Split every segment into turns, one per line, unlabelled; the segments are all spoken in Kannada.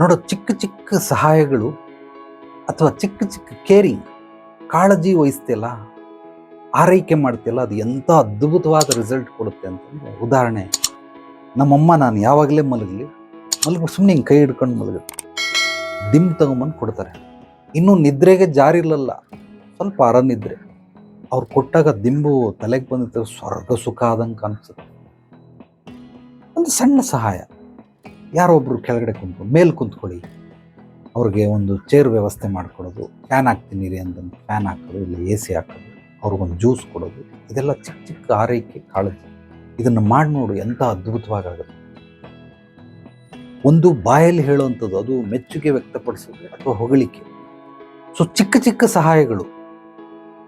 ನೋಡೋ, ಚಿಕ್ಕ ಚಿಕ್ಕ ಸಹಾಯಗಳು ಅಥವಾ ಚಿಕ್ಕ ಚಿಕ್ಕ ಕೇರಿಂಗ್ ಕಾಳಜಿ ವಹಿಸ್ತಿಲ್ಲ ಆರೈಕೆ ಮಾಡ್ತಿಲ್ಲ ಅದು ಎಂಥ ಅದ್ಭುತವಾದ ರಿಸಲ್ಟ್ ಕೊಡುತ್ತೆ ಅಂತಂದರೆ ಉದಾಹರಣೆ, ನಮ್ಮಮ್ಮ ನಾನು ಯಾವಾಗಲೇ ಮಲಗಲಿ, ಮಲಗ ಸುಮ್ಮನೆ ಹಿಂಗೆ ಕೈ ಹಿಡ್ಕೊಂಡು ಮಲಗ ದಿಮ್ ತಗೊಂಬಂದು ಕೊಡ್ತಾರೆ. ಇನ್ನೂ ನಿದ್ರೆಗೆ ಜಾರಿರಲಿಲ್ಲ ಸ್ವಲ್ಪ ಅರನಿದ್ರೆ ಅವ್ರು ಕೊಟ್ಟಾಗ ದಿಂಬು ತಲೆಗೆ ಬಂದಿರ್ತಾರೆ ಸ್ವರ್ಗ ಸುಖ ಆದಂಗೆ ಕಾಣಿಸುತ್ತೆ. ಒಂದು ಸಣ್ಣ ಸಹಾಯ. ಯಾರೊಬ್ರು ಕೆಳಗಡೆ ಕುಂತ್ಕೊಂಡು, ಮೇಲೆ ಕುಂತ್ಕೊಳ್ಳಿ. ಅವ್ರಿಗೆ ಒಂದು ಚೇರ್ ವ್ಯವಸ್ಥೆ ಮಾಡಿಕೊಡೋದು ಫ್ಯಾನ್ ಹಾಕ್ತೀನಿ ರೀ ಅಂತಂದು ಫ್ಯಾನ್ ಹಾಕೋದು, ಇಲ್ಲ ಎ ಸಿ ಹಾಕೋದು, ಅವ್ರಿಗೊಂದು ಜ್ಯೂಸ್ ಕೊಡೋದು, ಇದೆಲ್ಲ ಚಿಕ್ಕ ಚಿಕ್ಕ ಆರೈಕೆ ಕಾಳಜಿ. ಇದನ್ನು ಮಾಡಿ ನೋಡು ಎಂಥ ಅದ್ಭುತವಾಗುತ್ತೆ ಒಂದು ಬಾಯಲ್ಲಿ ಹೇಳುವಂಥದ್ದು, ಅದು ಮೆಚ್ಚುಗೆ ವ್ಯಕ್ತಪಡಿಸೋದು ಅಥವಾ ಹೊಗಳಿಕೆ. ಸೊ ಚಿಕ್ಕ ಚಿಕ್ಕ ಸಹಾಯಗಳು.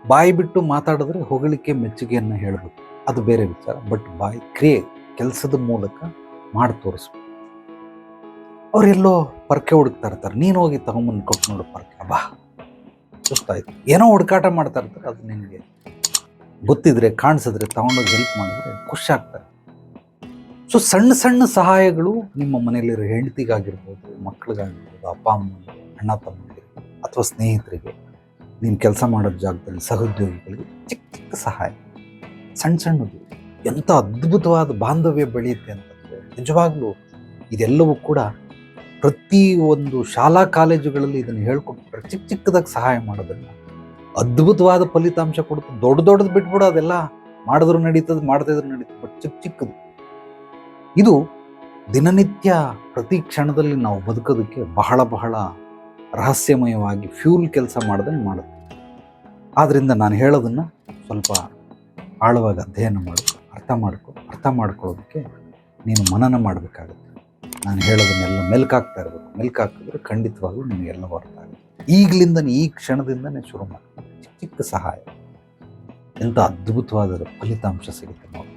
ಬಾಯಿ ಬಿಟ್ಟು ಮಾತಾಡಿದ್ರೆ ಹೊಗಳಿಕೆ ಮೆಚ್ಚುಗೆಯನ್ನು ಹೇಳಬೇಕು. ಅದು ಬೇರೆ ವಿಚಾರ ಬಟ್ ಬಾಯಿ ಕ್ರಿಯೆ, ಕೆಲಸದ ಮೂಲಕ ಮಾಡಿ ತೋರಿಸ್ಬೇಕು. ಅವರೆಲ್ಲೋ ಪರ್ಕೆ ಹುಡುಕ್ತಾ ಇರ್ತಾರೆ. ನೀನು ಹೋಗಿ ತಗೊಂಬಂದು ಕೊಟ್ಟು ನೋಡು ಪರ್ಕೆ. ಬಾ. ಸುಸ್ತಾಯ್ತು. ಏನೋ ಹುಡುಕಾಟ ಮಾಡ್ತಾ ಇರ್ತಾರೆ. ಅದು ನಿನಗೆ ಗೊತ್ತಿದ್ರೆ, ಕಾಣಿಸಿದ್ರೆ, ತಗೊಂಡೋಗಿ ಹೆಲ್ಪ್ ಮಾಡಿದ್ರೆ ಖುಷಿ ಆಗ್ತಾರೆ ಸೊ ಸಣ್ಣ ಸಣ್ಣ ಸಹಾಯಗಳು ನಿಮ್ಮ ಮನೆಯಲ್ಲಿರೋ ಹೆಂಡತಿಗಾಗಿರ್ಬೋದು ಮಕ್ಕಳಿಗಾಗಿರ್ಬೋದು ಅಪ್ಪ ಅಮ್ಮ ಅಣ್ಣ ತಮ್ಮನಿಗೆ ಅಥವಾ ಸ್ನೇಹಿತರಿಗೆ, ನೀನು ಕೆಲಸ ಮಾಡೋ ಜಾಗದಲ್ಲಿ ಸಹೋದ್ಯೋಗಿಗಳಿಗೆ ಚಿಕ್ಕ ಚಿಕ್ಕ ಸಹಾಯ. ಸಣ್ಣ ಸಣ್ಣದು. ಎಂಥ ಅದ್ಭುತವಾದ ಬಾಂಧವ್ಯ ಬೆಳೆಯುತ್ತೆ ಅಂತಂದರೆ ನಿಜವಾಗ್ಲೂ ಇದೆಲ್ಲವೂ ಕೂಡ ಪ್ರತಿ ಒಂದು ಶಾಲಾ ಕಾಲೇಜುಗಳಲ್ಲಿ ಇದನ್ನು ಹೇಳ್ಕೊಟ್ಬಿಟ್ರೆ ಚಿಕ್ಕ ಚಿಕ್ಕದಾಗಿ ಸಹಾಯ ಮಾಡೋದನ್ನ ಅದ್ಭುತವಾದ ಫಲಿತಾಂಶ ಕೊಡುತ್ತೆ. ದೊಡ್ಡ ದೊಡ್ಡದು ಬಿಟ್ಬಿಡು, ಅದೆಲ್ಲ ಮಾಡಿದ್ರು ನಡೀತದೆ ಮಾಡದಿದ್ರು ನಡೀತದೆ ಬಟ್ ಚಿಕ್ಕ ಚಿಕ್ಕದು. ಇದು ದಿನನಿತ್ಯ ಪ್ರತಿ ಕ್ಷಣದಲ್ಲಿ ನಾವು ಬದುಕೋದಕ್ಕೆ ಬಹಳ ಬಹಳ ರಹಸ್ಯಮಯವಾಗಿ ಫ್ಯೂಲ್ ಕೆಲಸ ಮಾಡ್ದಂಗೆ ಮಾಡುತ್ತೆ. ಆದ್ದರಿಂದ ನಾನು ಹೇಳೋದನ್ನು ಸ್ವಲ್ಪ ಆಳವಾಗಿ ಅಧ್ಯಯನ ಮಾಡು, ಅರ್ಥ ಮಾಡ್ಕೊ, ಅರ್ಥ ಮಾಡ್ಕೊಳ್ಳೋದಕ್ಕೆ ನೀನು ಮನನ ಮಾಡಬೇಕಾಗುತ್ತೆ. ನಾನು ಹೇಳೋದನ್ನೆಲ್ಲ ಮೆಲ್ಕಾಗ್ತಾ ಇರಬೇಕು. ಮೆಲ್ಕಾಕಿದ್ರೆ ಖಂಡಿತವಾಗ್ಲೂ ನಿಮಗೆಲ್ಲ ಅರ್ಥ ಆಗುತ್ತೆ ಈಗಲಿಂದನೇ, ಈ ಕ್ಷಣದಿಂದನೇ ಶುರು ಮಾಡಿ ಚಿಕ್ಕ ಚಿಕ್ಕ ಸಹಾಯ. ಎಂಥ ಅದ್ಭುತವಾದ ಫಲಿತಾಂಶ ಸಿಗುತ್ತೆ ನೋಡಿ.